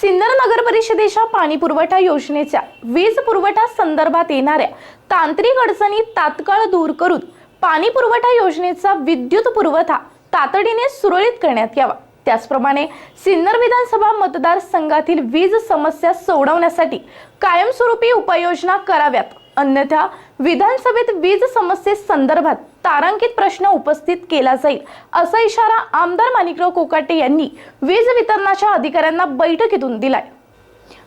सिन्नर नगर परिषदेच्या पाणी पुरवठा योजनेच्या वीज पुरवठा संदर्भात येणाऱ्या तांत्रिक अडचणी तात्काळ दूर करून पाणी पुरवठा योजनेचा विद्युत पुरवठा तातडीने सुरळीत करण्यात यावा. त्याचप्रमाणे सिन्नर विधानसभा मतदारसंघातील वीज समस्या सोडवण्यासाठी कायमस्वरूपी उपाययोजना कराव्यात. अन्यथा विधानसभेत वीज समस्येसंदर्भात तारांकित प्रश्न उपस्थित केला जाईल असा इशारा आमदार माणिकराव कोकाटे यांनी वीज वितरणाच्या अधिकाऱ्यांना बैठकीतून दिलाय.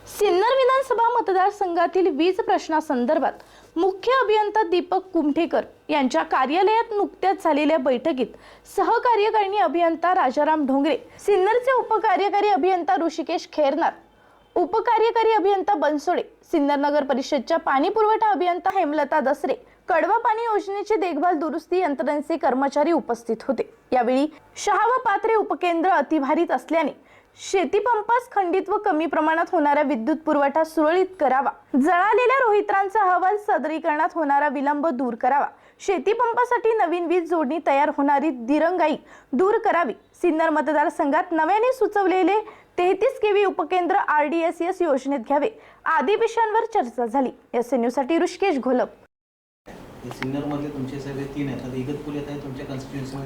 सिन्नर विधानसभा मतदारसंघातील वीज प्रश्नासंदर्भात मुख्य अभियंता दीपक कुमठेकर यांच्या कार्यालयात नुकत्याच झालेल्या बैठकीत सहकार्यकारिणी अभियंता राजाराम ढोंगरे सिन्नरचे उपकार्यकारी अभियंता ऋषिकेश खेरनार उपकार्यकारी अभियंता बनसोडे सिन्नर नगर परिषदच्या पाणी पुरवठा अभियंता हेमलता दसरे कडवा पाणी योजनेची देखभाल दुरुस्ती यंत्रणेचे कर्मचारी उपस्थित होते. यावेळी शहावा पात्रे उपकेंद्र अतिभारित असल्याने शेतीपंपास खंडित व कमी प्रमाणात होणारा विद्युत पुरवठा सुरळीत करावा. जळालेल्या रोहित्रांचा अहवाल सादरीकरणात होणारा विलंब दूर करावा. शेतीपंपासाठी नवीन वीज जोडणी तयार होणारी दिरंगाई दूर करावी. सिन्नर मतदारसंघात नव्याने सुचवलेले तेहतीस केवी उपकेंद्र आर डी एस एस योजनेत घ्यावे. आदी विषयांवर चर्चा झाली. एस एनसाठी ऋषिकेश घोलप. ते सिन्नरमधले तुमचे सगळे तीन आहेत. आता इगतपुरी येत आहे तुमच्या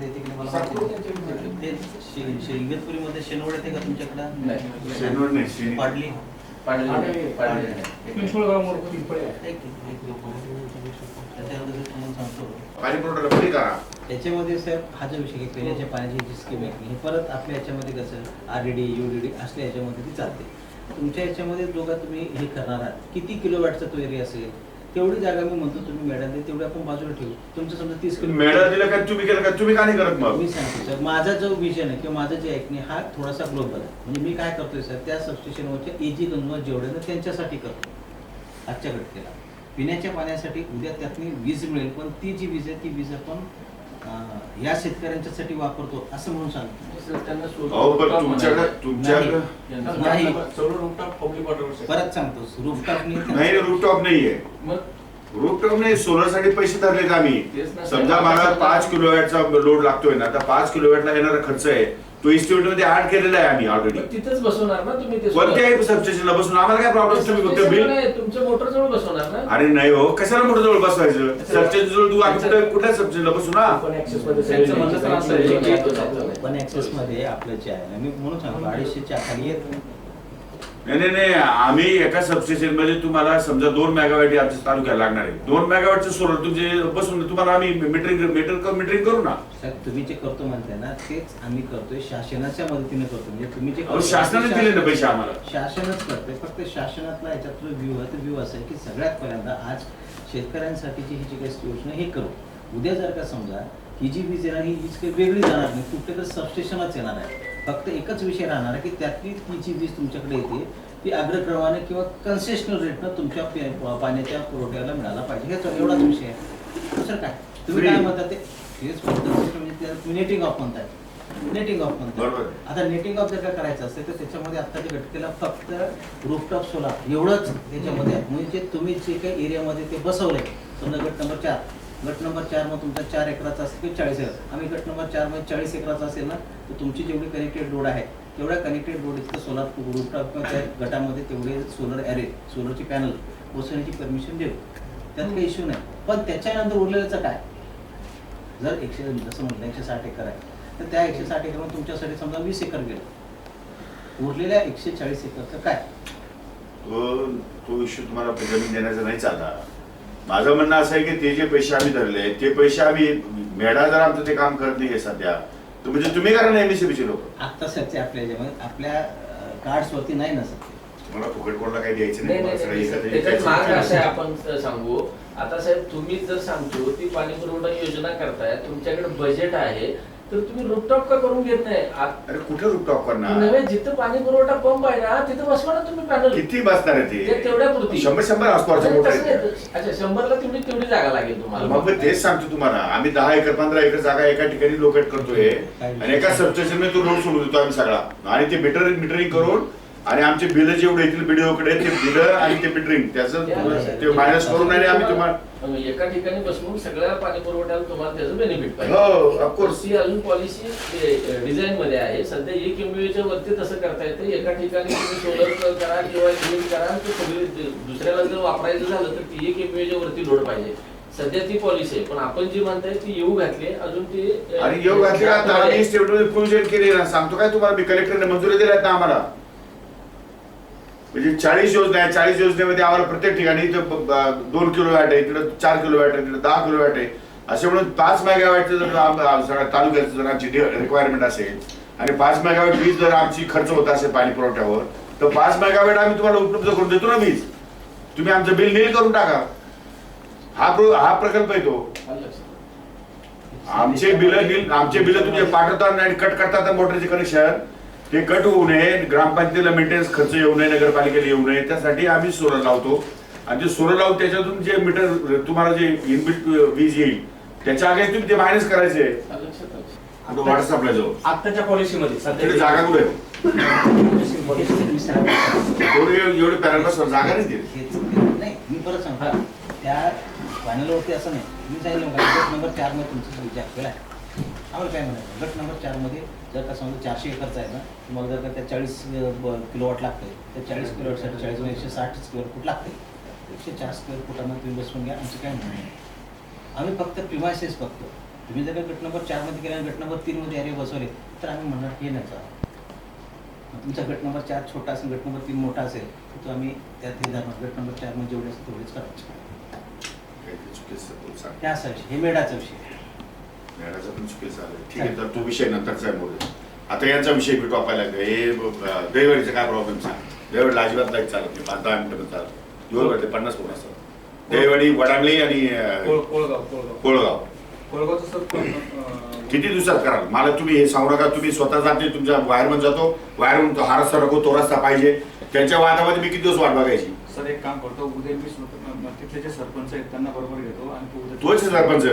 येते की मला माहिती. ते शे- शे- इगतपुरीमध्ये शेनवड येते का तुमच्याकडं? नाही. शेनवड नाही. पाडली. पाडले पाडले. एक- एक- तुम्हाला सांगतो. पाणी पुरवठा करा. त्याच्यामध्ये सर हा जो विषय पिण्याच्या पाण्याची जी स्कीम आहे हे परत आपल्या याच्यामध्ये कसं R D D U D D असल्या याच्यामध्ये ती चालते. तुमच्या याच्यामध्ये दोघा तुम्ही हे करणार आहात. किती किलोवॅटचा तो एरिया असेल तेवढी जागा मी म्हणतो तुम्ही मॅडम दे तेवढी आपण बाजूला ठेवू. तुमचं समजा तीस किलो मेडल दिलं का तुम्ही केलं का तुम्ही का नाही करत मग? मी सांगतो सर माझा जो विजन आहे किंवा माझं जे ऐकणे हा थोडासा ग्लोबल आहे. म्हणजे मी काय करतोय सर त्या सबस्टेशनवरच्या एजी गंजवत जेवढे ना त्यांच्यासाठी करतो आजच्या घटकेला. पिण्याच्या पाण्यासाठी उद्या त्यातनी वीज मिळेल पण ती जी वीज आहे ती वीज आपण या शेतकऱ्यांच्यासाठी वापरतो असं म्हणून सांगतो. अहो पण तुमच्याकडे तुमच्याकडे नाही. परत सांगतो रूफटॉपनी नाही रूपटॉप नाहीये. मग? रूपटॉप नाही सोलरसाठी पैसे धरलेत आम्ही. समजा मला पाच किलोवॅटचा लोड लागतोय ना आता पाच किलोवॅटला येणारा खर्च आहे. तो इस्टिमेटमध्ये ऍड केलेला आहे आम्ही ऑलरेडी तिथेच बसवणार ना तुम्ही ते कोणत्याही सबस्टेशनला बसून आम्हाला काय प्रॉब्लेम तुम्ही फक्त बिल नाही, तुमच्या मोटर जवळ बसवणार ना? अरे नाही हो कशाला मोठं जवळ बसवायचं? सबस्टेशन जवळ तू आम्ही कुठल्या कुठल्या सबस्टेशनला बसू ना. पण ऍक्सेस मध्ये आपलं जे आहे ना, मी म्हणून सांगतो अडीचशेच्या खाली येत नाही. नाही नाही आम्ही एका सबस्टेशनमध्ये तुम्हाला समजा दोन मेगावॅट आमच्या तालुक्याला लागणार आहे. दोन मेगावॅटचं सोलर तुमचे बसून तुम्हाला आम्ही मीटरिंग मीटर मीटरिंग करू ना? साहेब तुम्ही जे करतो म्हणताय ना तेच आम्ही करतोय शासनाच्या मदतीने करतो म्हणजे तुम्ही जे अहो, करताय शासनाने दिले ना पैसे आम्हाला. शासनच करते फक्त शासनातला याच्यातलं व्ह्यू आहे तो व्ह्यू असा आहे की सगळ्यात पहिल्यांदा आज शेतकऱ्यांसाठीची ही जी काही योजना हे करू. उद्या जर का समजा ही जी वीज येणार ही वीज काही वेगळी जाणार नाही कुठे तर सबस्टेशनच येणार आहे. फक्त एकच विषय राहणार आहे की त्यातली ती जी वीज तुमच्याकडे येते ती अग्रक्रमाने किंवा कन्सेशनल रेटनं तुमच्या पाण्याच्या पुरवठ्याला मिळाला पाहिजे. हेच एवढाच विषय आहे. दुसरं काय? तुम्ही. काय म्हणता ते? हेच म्हणजे नेटिंग ऑफ म्हणताय. नेटिंग ऑफ म्हणताय. बरोबर. आता नेटिंग ऑफ जर का करायचं असेल तर त्याच्यामध्ये आत्ताच्या घटकेला फक्त रूफटॉप सोलार एवढंच त्याच्यामध्ये. म्हणजे तुम्ही जे काही एरियामध्ये ते बसवलंय समजा गट नंबर चार. गट नंबर चार मग तुमचा चार एकराचा असेल किंवा चाळीस एकर. आम्ही गट नंबर चारमध्ये चाळीस एकराचा असेल ना तर तुमची जेवढी कनेक्टेड रोड आहे तेवढ्या कनेक्टेड रोड इतकं सोलार रूफटॉप किंवा त्या गटामध्ये तेवढे सोलर ॲरे सोलरची पॅनल बसवण्याची परमिशन देऊ. त्यात काही इश्यू नाही. पण त्याच्यानंतर उरलेल्याचं काय? जर एकशे जसं म्हटलं एकशे साठ एकर आहे तर त्या एकशे साठ एकरमध्ये तुमच्यासाठी समजा वीस एकर गेलं. उरलेल्या एकशे चाळीस एकरचं काय? तो इश्यू तुम्हाला जमीन देण्याचा नाही चालला माझं म्हणणं असं आहे की ते जे पैसे आम्ही धरले ते पैसे आम्ही मेढा जर आमचं ते काम करत नाहीये सध्या तर म्हणजे तुम्ही करा ना एमएससीबीचे लोक. आत्ता सध्या आपल्या याच्यामध्ये आपल्या कार्ड्सवरती नाही ना सध्या. मला फुकट कोणाला काही द्यायचं नाही नाही नाही, मला सगळं नाही. एखादं- त्याच्यात मार्ग असा आहे आपण सांगू. आता साहेब तुम्ही जर सांगतो ती पाणी पुरवठा योजना करताय तुमच्याकडे बजेट आहे तर तुम्ही रूपटॉप का करून घेत नाही. आत- अरे कुठे रूपटॉप करणार नव्हे जिथं पाणी पुरवठा पंप आहे ना तिथं बसवा ना तुम्ही पॅनल किती बसणार आहे ते? तेवढ्या पुरती. शंभर शंभर तसं आहे नाही. अच्छा शंभरला तेवढी तेवढी जागा लागेल तुम्हाला. मग मी तेच सांगतो तुम्हाला. आम्ही दहा एकर पंधरा एकर जागा एका ठिकाणी लोकेट करतोय. आणि एका सबस्टेशनमध्ये तो रोड सोडून देतो आम्ही सगळा. आणि ते मीटर मीटरिंग करून आणि आमचे बिल जेवढे येतील बीडीओकडे ते बिल आणि ते मीटरिंग त्याचं ते मायनस करून आणि आम्ही तुम्हाला एका ठिकाणी बसवून सगळ्या पाणी पुरवठ्याला तुम्हाला त्याचं बेनिफिट पाहिजे. हो ऑफकोर्स ती अजून पॉलिसी डिझाईन मध्ये आहे. सध्या एक एमबीच्या वरती तसं करता येतं. एका ठिकाणी तुम्ही सोलर करा किंवा लिमिट करा तर सगळी दुसऱ्याला जर वापरायचं झालं तर ती एक एमबीच्या वरती लोड पाहिजे. सध्या ती पॉलिसी आहे. पण आपण जी म्हणताय ती येऊ घातली अजून ती आणि योग घातली आता आम्ही प्रोव्हिजन केली ना. सांगतो काय तुम्हाला? मी कलेक्टरने मंजुरी दिल्या ना आम्हाला. म्हणजे चाळीस योजना आहे चाळीस योजनेमध्ये आम्हाला प्रत्येक ठिकाणी इथं दोन किलो वॅट आहे इकडं चार किलो वॅट आहे तिकडे दहा किलो वॅट आहे. असे म्हणून पाच मेगावॅटचं जर सगळ्या तालुक्याचं जर आमची रिक्वायरमेंट असेल आणि पाच मेगावॅट वीज जर आमची खर्च होत असेल पाणी पुरवठ्यावर तर पाच मेगावॅट आम्ही तुम्हाला उपलब्ध करून देतो ना वीज. तुम्ही आमचं बिल नील करून टाका. हा प्र हा प्रकल्प आहे तो. आमचे बिल बिल आमचे बिल तुम्ही पाठवतात आणि कट करतात मोटरचे कनेक्शन ते कट होऊ नये ग्रामपंचायतीला मेंटेनन्स खर्च येऊ नये नगरपालिकेला येऊ नये त्यासाठी आम्ही सोलर लावतो. आणि ते सोलर लावून त्याच्यातून जे मीटर तुम्हाला जे इनबिल्ट वीज येईल त्याच्या आगे तुम्ही ते मायनस करायचे. लक्षात. व्हॉट्सअपला जाऊ आत्ताच्या पॉलिसीमध्ये तिकडे जागा कुठे आहे? एवढे जागा नाही नाही मी परत सांगतो त्या पॅनलवरती असं नाही. मी सांगितलं नंबर चारमध्ये तुमचं विचार केला आम्हाला काय म्हणायचं? गट नंबर चारमध्ये जर का समजा चारशे एकरचा आहे ना तुम्हाला जर का त्या चाळीस किलोवॉट लागते त्या चाळीस किलोवॉटसाठी चाळीस म्हणजे एकशे साठ स्क्वेअर फूट लागते एकशे चार स्क्वेअर फुटांना तुम्ही बसवून घ्या आमचं काय म्हणणं आम्ही फक्त प्रिमायसेस बघतो. तुम्ही जर का गट नंबर चारमध्ये केला आणि गट नंबर तीनमध्ये एरिया बसवले तर आम्ही म्हणणार हे. मग तुमचा गट नंबर चार छोटा असेल गट नंबर तीन मोठा असेल तर तो आम्ही त्यात हे धरणार. गट नंबर चारमध्ये जेवढे असेल तेवढेच करायचे. काहीतरी चुकीचं बोल सांग. त्या असा विषय हे मेडाचा विषय मॅडमचा पण चुकीचं आलं ठीक आहे तर तो विषय नंतरचा आहे मोरे आता यांचा विषय भेटू आपल्याला. हे दैवडीचा काय प्रॉब्लेम सांग. दैवडला अजिबात लाइट चालत नाही पाच दहा मिनिटं चालत. दिवस वाटते पन्नास फोन असतात? दैवडी वडांगली आणि कोळगाव किती दिवसात कराल? मला तुम्ही हे सांगू नका. तुम्ही स्वतः जाते तुमच्या वायरमन जातो. वायरमन तो हा रस्ता नको तो रस्ता पाहिजे. त्यांच्या वादामध्ये मी किती दिवस वाट बघायची? सर एक काम करतो. उद्या मी स्वतः- तिथले जे सरपंच आहेत त्यांना बरोबर घेतो आणि तोच आहे सरपंच?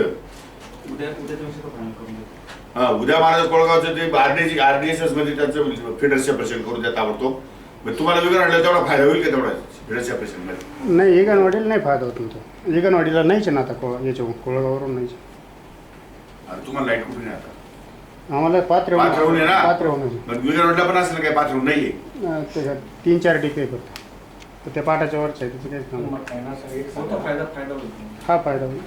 उद्या उद्याच्या दिवशी तो फायनल करून देतो. हा उद्या मला कोळगावचं ते आरडीएस आरडीएसमध्ये त्यांचं फिडर सेपरेशन करून द्या ताबडतोब. मग तुम्हाला वेगळं आणलं तेवढा फायदा होईल का तेवढा फिडर सेपरेशनमध्ये? नाही एगनवाडीला नाही फायदा होत तुमचा. एगनवाडीला नाहीच आहे ना आता कोळ याच्यावर कोळगावरून नाहीच तुम्हाला लाइट कुठे नाही आता? आम्हाला पात्र पाथरवून आहे ना? पात्रवून मग वेगळं रोडला पण असेल काय पाथरूम नाहीये त्याच्यात तीन चार डिपे फक्त. तर त्या पाटाच्या वरच आहे त्याचं काही काम नाही. मोठा फायदा फायदा होईल? हा फायदा होईल.